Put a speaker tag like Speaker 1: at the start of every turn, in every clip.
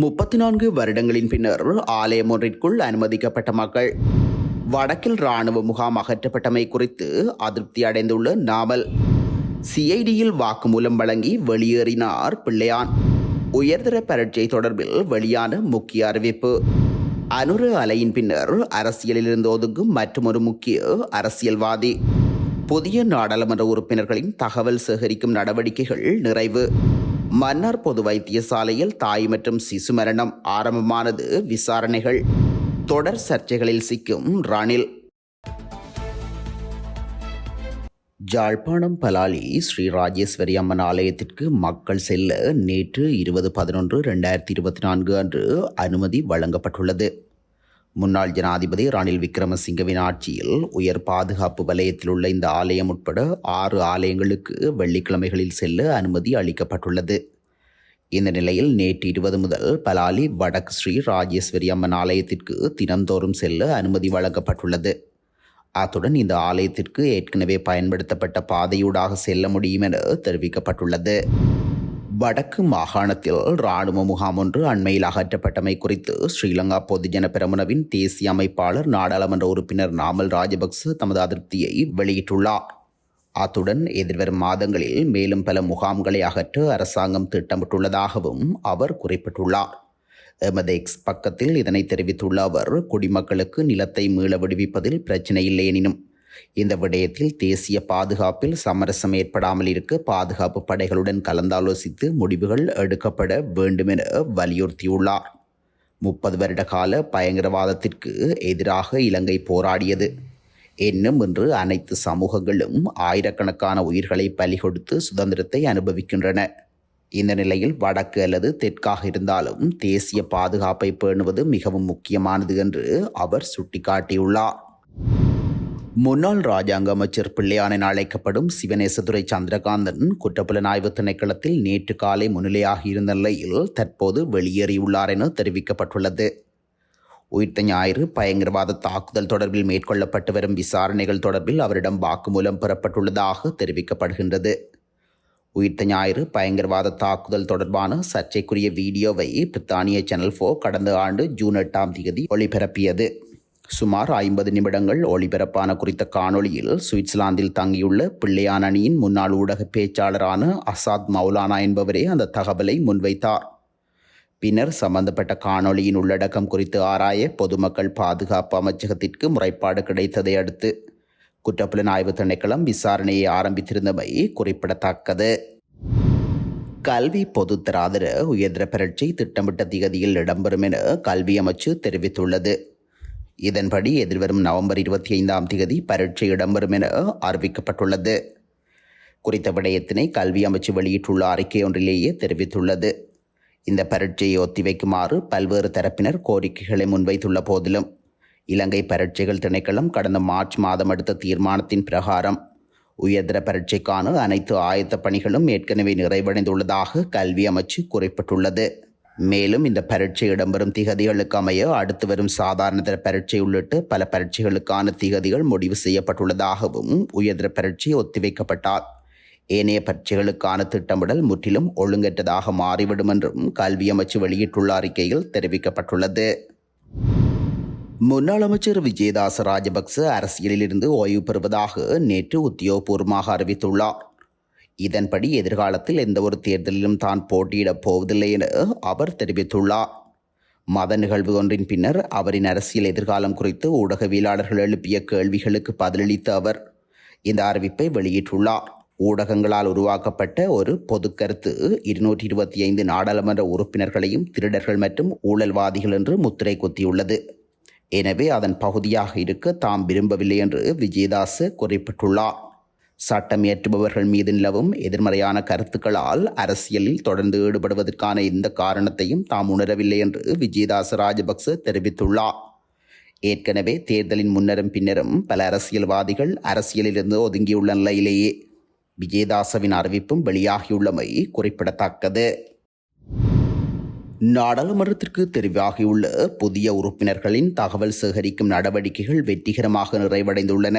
Speaker 1: முப்பத்தி நான்கு வருடங்களின் பின்னர் ஆலயம் ஒன்றிற்குள் அனுமதிக்கப்பட்ட மக்கள். வடக்கில் ராணுவ முகாம் அகற்றப்பட்டமை குறித்து அதிருப்தி அடைந்துள்ள நாமல். சிஐடியில் வாக்குமூலம் வழங்கி வெளியேறினார் பிள்ளையான். உயர்தர பரீட்சை தொடர்பில் வெளியான முக்கிய அறிவிப்பு. அனுர அலையின் பின்னர் அரசியலிலிருந்து ஒதுங்கும் மற்றொரு முக்கிய அரசியல்வாதி. புதிய நாடாளுமன்ற உறுப்பினர்களின் தகவல் சேகரிக்கும் நடவடிக்கைகள் நிறைவு. மன்னார் பொது வைத்தியசாலையில் தாய் மற்றும் சிசு மரணம் ஆரம்பமானது விசாரணைகள் தொடர் சர்ச்சைகளில் சிக்கும் ரணில். ஜாழ்ப்பாணம் பலாலி ஸ்ரீ ராஜேஸ்வரி அம்மன் ஆலயத்திற்கு மக்கள் செல்ல நேற்று இருபது பதினொன்று ரெண்டாயிரத்தி இருபத்தி நான்கு அன்று அனுமதி வழங்கப்பட்டுள்ளது. முன்னாள் ஜனாதிபதி ரணில் விக்ரமசிங்கவின் ஆட்சியில் உயர் பாதுகாப்பு வலயத்தில் உள்ள இந்த ஆலயம் உட்பட ஆறு ஆலயங்களுக்கு வெள்ளிக்கிழமைகளில் செல்ல அனுமதி அளிக்கப்பட்டுள்ளது. இந்த நிலையில் நேற்று இருபது முதல் பலாலி வடக்கு ஸ்ரீ ராஜேஸ்வரி அம்மன் ஆலயத்திற்கு தினந்தோறும் செல்ல அனுமதி வழங்கப்பட்டுள்ளது. அத்துடன் இந்த ஆலயத்திற்கு ஏற்கனவே பயன்படுத்தப்பட்ட பாதையூடாக செல்ல முடியும் என தெரிவிக்கப்பட்டுள்ளது. வடக்கு மாகாணத்தில் இராணுவ முகாம் ஒன்று அண்மையில் அகற்றப்பட்டமை குறித்து ஸ்ரீலங்கா பொதுஜன பெரமுனவின் தேசிய அமைப்பாளர் நாடாளுமன்ற உறுப்பினர் நாமல் ராஜபக்ச தமது அதிருப்தியை வெளியிட்டுள்ளார். அத்துடன் எதிர்வரும் மாதங்களில் மேலும் பல முகாம்களை அகற்ற அரசாங்கம் திட்டமிட்டுள்ளதாகவும் அவர் குறிப்பிட்டுள்ளார். எமது எக்ஸ் பக்கத்தில் இதனை தெரிவித்துள்ள அவர் குடிமக்களுக்கு நிலத்தை மீள விடுவிப்பதில் பிரச்சினை இல்லை எனினும் இந்த விடயத்தில் தேசிய பாதுகாப்பில் சமரசம் ஏற்படாமல் இருக்க பாதுகாப்பு படைகளுடன் கலந்தாலோசித்து முடிவுகள் எடுக்கப்பட வேண்டும் என வலியுறுத்தியுள்ளார். முப்பது வருட கால பயங்கரவாதத்திற்கு எதிராக இலங்கை போராடியது. என்னும் இன்று அனைத்து சமூகங்களும் ஆயிரக்கணக்கான உயிர்களை பலி கொடுத்து சுதந்திரத்தை அனுபவிக்கின்றன. இந்த நிலையில் வடக்கு அல்லது தெற்காக இருந்தாலும் தேசிய பாதுகாப்பை பேணுவது மிகவும் முக்கியமானது என்று அவர் சுட்டிக்காட்டியுள்ளார். முன்னாள் ராஜாங்க அமைச்சர் பிள்ளையான் அழைக்கப்படும் சிவநேசதுரை சந்திரகாந்தன் குற்றப்புலனாய்வு திணைக்களத்தில் நேற்று காலை முன்னிலையாகியிருந்த நிலையில் தற்போது வெளியேறியுள்ளார் என தெரிவிக்கப்பட்டுள்ளது. உயிர்த்த ஞாயிறு பயங்கரவாத தாக்குதல் தொடர்பில் மேற்கொள்ளப்பட்டு வரும் விசாரணைகள் தொடர்பில் அவரிடம் வாக்குமூலம் பெறப்பட்டுள்ளதாக தெரிவிக்கப்படுகின்றது. உயிர்த்த ஞாயிறு பயங்கரவாத தாக்குதல் தொடர்பான சர்ச்சைக்குரிய வீடியோவை பிரித்தானிய சேனல் ஃபோ கடந்த ஆண்டு ஜூன் எட்டாம் தேதி ஒளிபரப்பியது. சுமார் ஐம்பது நிமிடங்கள் ஒளிபரப்பான குறித்த காணொளியில் சுவிட்சர்லாந்தில் தங்கியுள்ள பிள்ளையான் அணியின் முன்னாள் ஊடக பேச்சாளரான அசாத் மௌலானா என்பவரே அந்த தகவலை முன்வைத்தார். பின்னர் சம்பந்தப்பட்ட காணொளியின் உள்ளடக்கம் குறித்து ஆராய பொதுமக்கள் பாதுகாப்பு அமைச்சகத்திற்கு முறைப்பாடு கிடைத்ததை அடுத்து குற்றப்புலனாய்வு திணைக்களம் விசாரணையை ஆரம்பித்திருந்தமை குறிப்பிடத்தக்கது. கல்வி பொதுத்தராதர உயர்தர பரீட்சை திட்டமிட்ட திகதியில் இடம்பெறும் என கல்வி அமைச்சு தெரிவித்துள்ளது. இதன்படி எதிர்வரும் நவம்பர் இருபத்தி ஐந்தாம் தேதி பரீட்சை இடம்பெறும் என அறிவிக்கப்பட்டுள்ளது. குறித்த விடயத்தினை கல்வி அமைச்சு வெளியிட்டுள்ள அறிக்கை ஒன்றிலேயே தெரிவித்துள்ளது. இந்த பரீட்சையை ஒத்திவைக்குமாறு பல்வேறு தரப்பினர் கோரிக்கைகளை முன்வைத்துள்ள போதிலும் இலங்கை பரீட்சைகள் திணைக்களம் கடந்த மார்ச் மாதம் எடுத்த தீர்மானத்தின் பிரகாரம் உயர்தர பரீட்சைக்கான அனைத்து ஆயத்த பணிகளும் ஏற்கனவே நிறைவடைந்துள்ளதாக கல்வி அமைச்சு குறிப்பிட்டுள்ளது. மேலும் இந்த பரீட்சை இடம்பெறும் திகதிகளுக்கு அமைய அடுத்து வரும் சாதாரணதர பரீட்சை உள்ளிட்டு பல பரீட்சைகளுக்கான திகதிகள் முடிவு செய்யப்பட்டுள்ளதாகவும் உயர்தர பரீட்சை ஒத்திவைக்கப்பட்டார். ஏனைய பரீட்சைகளுக்கான திட்டமிடல் முற்றிலும் ஒழுங்கற்றதாக மாறிவிடும் என்றும் கல்வி அமைச்சு வெளியிட்டுள்ள அறிக்கையில் தெரிவிக்கப்பட்டுள்ளது. முன்னாள் அமைச்சர் விஜயதாச ராஜபக்ச அரசியலிலிருந்து ஓய்வு பெறுவதாக நேற்று உத்தியோகபூர்வமாக அறிவித்துள்ளார். இதன்படி எதிர்காலத்தில் எந்த ஒரு தேர்தலிலும் தான் போட்டியிடப் போவதில்லை என அவர் தெரிவித்துள்ளார். மத நிகழ்வு ஒன்றின் பின்னர் அவரின் அரசியல் எதிர்காலம் குறித்து ஊடகவியலாளர்கள் எழுப்பிய கேள்விகளுக்கு பதிலளித்த அவர் இந்த அறிவிப்பை வெளியிட்டுள்ளார். ஊடகங்களால் உருவாக்கப்பட்ட ஒரு பொது கருத்து இருநூற்றி இருபத்தி ஐந்து நாடாளுமன்ற உறுப்பினர்களையும் திருடர்கள் மற்றும் ஊழல்வாதிகள் என்று முத்திரை குத்தியுள்ளது. எனவே அதன் பகுதியாக இருக்க தாம் விரும்பவில்லை என்று விஜயதாஸ் குறிப்பிட்டுள்ளார். சட்டம் இயற்றுபவர்கள் மீது நிலவும் எதிர்மறையான கருத்துக்களால் அரசியலில் தொடர்ந்து ஈடுபடுவதற்கான இந்த காரணத்தையும் தாம் உணரவில்லை என்று விஜயதாச ராஜபக்ச தெரிவித்துள்ளார். ஏற்கனவே தேர்தலின் முன்னரும் பின்னரும் பல அரசியல்வாதிகள் அரசியலிலிருந்து ஒதுங்கியுள்ள நிலையிலேயே விஜயதாசவின் அறிவிப்பும் வெளியாகியுள்ளமை குறிப்பிடத்தக்கது. நாடாளுமன்றத்திற்கு தெரிவாகியுள்ள புதிய உறுப்பினர்களின் தகவல் சேகரிக்கும் நடவடிக்கைகள் வெற்றிகரமாக நிறைவடைந்துள்ளன.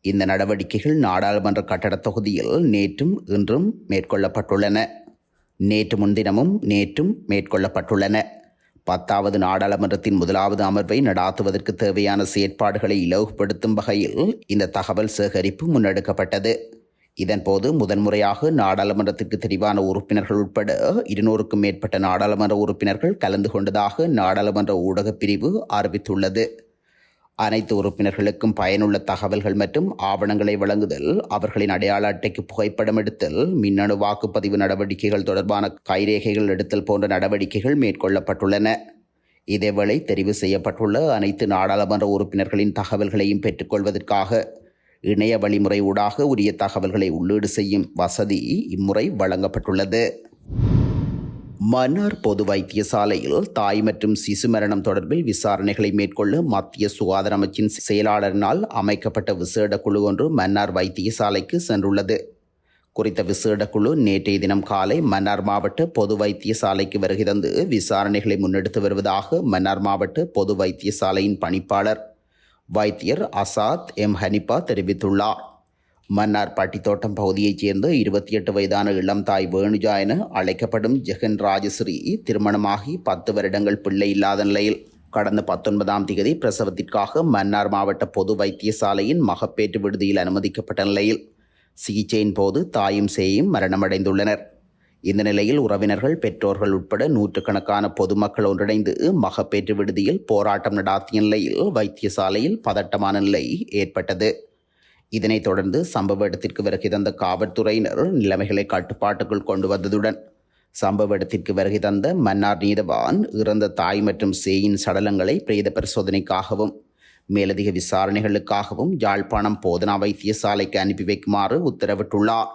Speaker 1: இந்த நடவடிக்கைகள் நாடாளுமன்ற கட்டடத் தொகுதியில் நேற்றும் இன்றும் மேற்கொள்ளப்பட்டுள்ளன. நேற்று முன்தினமும் நேற்றும் மேற்கொள்ளப்பட்டுள்ளன. பத்தாவது நாடாளுமன்றத்தின் முதலாவது அமர்வை நடாத்துவதற்கு தேவையான செயற்பாடுகளை இலவுபடுத்தும் வகையில் இந்த தகவல் சேகரிப்பு முன்னெடுக்கப்பட்டது. இதன்போது முதன்முறையாக நாடாளுமன்றத்திற்கு தெரிவான உறுப்பினர்கள் உட்பட இருநூறுக்கும் மேற்பட்ட நாடாளுமன்ற உறுப்பினர்கள் கலந்து கொண்டதாக நாடாளுமன்ற ஊடகப் பிரிவு அறிவித்துள்ளது. அனைத்து உறுப்பினர்களுக்கும் பயனுள்ள தகவல்கள் மற்றும் ஆவணங்களை வழங்குதல் அவர்களின் அடையாள அட்டைக்கு புகைப்படம் எடுத்தல் மின்னணு வாக்குப்பதிவு நடவடிக்கைகள் தொடர்பான கைரேகைகள் எடுத்தல் போன்ற நடவடிக்கைகள் மேற்கொள்ளப்பட்டுள்ளன. இதேவேளை தெரிவு செய்யப்பட்டுள்ள அனைத்து நாடாளுமன்ற உறுப்பினர்களின் தகவல்களையும் பெற்றுக்கொள்வதற்காக இணைய வழிமுறை ஊடாக உரிய தகவல்களை உள்ளீடு செய்யும் வசதி இம்முறை வழங்கப்பட்டுள்ளது. மன்னார் பொது வைத்தியசாலையில் தாய் மற்றும் சிசு மரணம் தொடர்பில் விசாரணைகளை மேற்கொள்ள மத்திய சுகாதார அமைச்சின் செயலாளரினால் அமைக்கப்பட்ட விசேட குழு ஒன்று மன்னார் வைத்தியசாலைக்கு சென்றுள்ளது. குறித்த விசேட குழு நேற்றைய தினம் காலை மன்னார் மாவட்ட பொது வைத்தியசாலைக்கு வருகை தந்து விசாரணைகளை முன்னெடுத்து வருவதாக மன்னார் மாவட்ட பொது வைத்தியசாலையின் பணிப்பாளர் வைத்தியர் அசாத் எம் ஹனிபா தெரிவித்துள்ளார். மன்னார் பாட்டித்தோட்டம் பகுதியைச் சேர்ந்த இருபத்தி எட்டு வயதான இளம் தாய் வேணுஜா என அழைக்கப்படும் ஜெகன் ராஜஸ்ரீ திருமணமாகி பத்து வருடங்கள் பிள்ளை இல்லாத நிலையில் கடந்த பத்தொன்பதாம் தேதி பிரசவத்திற்காக மன்னார் மாவட்ட பொது வைத்தியசாலையின் மகப்பேற்று விடுதியில் அனுமதிக்கப்பட்ட நிலையில் சிகிச்சையின் போது தாயும் சேயும் மரணமடைந்துள்ளனர். இந்த நிலையில் உறவினர்கள் பெற்றோர்கள் உட்பட நூற்றுக்கணக்கான பொதுமக்கள் ஒன்றிணைந்து மகப்பேற்று விடுதியில் போராட்டம் நடாத்திய நிலையில் வைத்தியசாலையில் பதட்டமான நிலை ஏற்பட்டது. இதனைத் தொடர்ந்து சம்பவ இடத்திற்கு வருகை தந்த காவல்துறையினர் நிலைமைகளை கட்டுப்பாட்டுக்குள் கொண்டு வந்ததுடன் சம்பவ இடத்திற்கு வருகை தந்த மன்னார் நீதவான் இறந்த தாய் மற்றும் சேயின் சடலங்களை பிரேத பரிசோதனைக்காகவும் மேலதிக விசாரணைகளுக்காகவும் யாழ்ப்பாணம் போதனா வைத்தியசாலைக்கு அனுப்பி வைக்குமாறு உத்தரவிட்டுள்ளார்.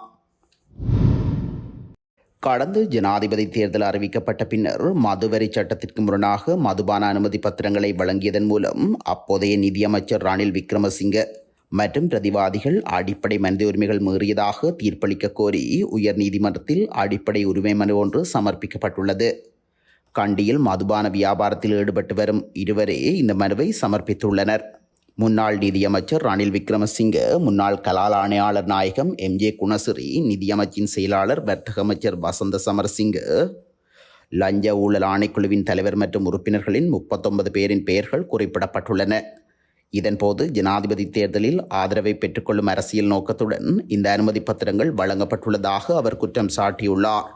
Speaker 1: கடந்த ஜனாதிபதி தேர்தல் அறிவிக்கப்பட்ட பின்னர் மதுவரி சட்டத்திற்கு முரணாக மதுபான அனுமதி பத்திரங்களை வழங்கியதன் மூலம் அப்போதைய நிதியமைச்சர் ரணில் விக்ரமசிங்க மற்றும் பிரதிவாதிகள் அடிப்படை மனித உரிமைகள் மீறியதாக தீர்ப்பளிக்க கோரி உயர் நீதிமன்றத்தில் அடிப்படை உரிமை மனு ஒன்று சமர்ப்பிக்கப்பட்டுள்ளது. கண்டியில் மதுபான வியாபாரத்தில் ஈடுபட்டு வரும் இருவரே இந்த மனுவை சமர்ப்பித்துள்ளனர். முன்னாள் நிதியமைச்சர் ரணில் விக்ரமசிங்க முன்னாள் கலால் ஆணையாளர் நாயகம் எம்ஜே குணசிறி நிதியமைச்சின் செயலாளர் வர்த்தக அமைச்சர் வசந்த சமரசிங்க லஞ்ச ஊழல் ஆணைக்குழுவின் தலைவர் மற்றும் உறுப்பினர்களின் முப்பத்தொன்பது பேரின் பெயர்கள் குறிப்பிடப்பட்டுள்ளன. இதன்போது ஜனாதிபதி தேர்தலில் ஆதரவை பெற்றுக்கொள்ளும் அரசியல் நோக்கத்துடன் இந்த அனுமதி பத்திரங்கள் வழங்கப்பட்டுள்ளதாக அவர் குற்றம் சாட்டியுள்ளார்.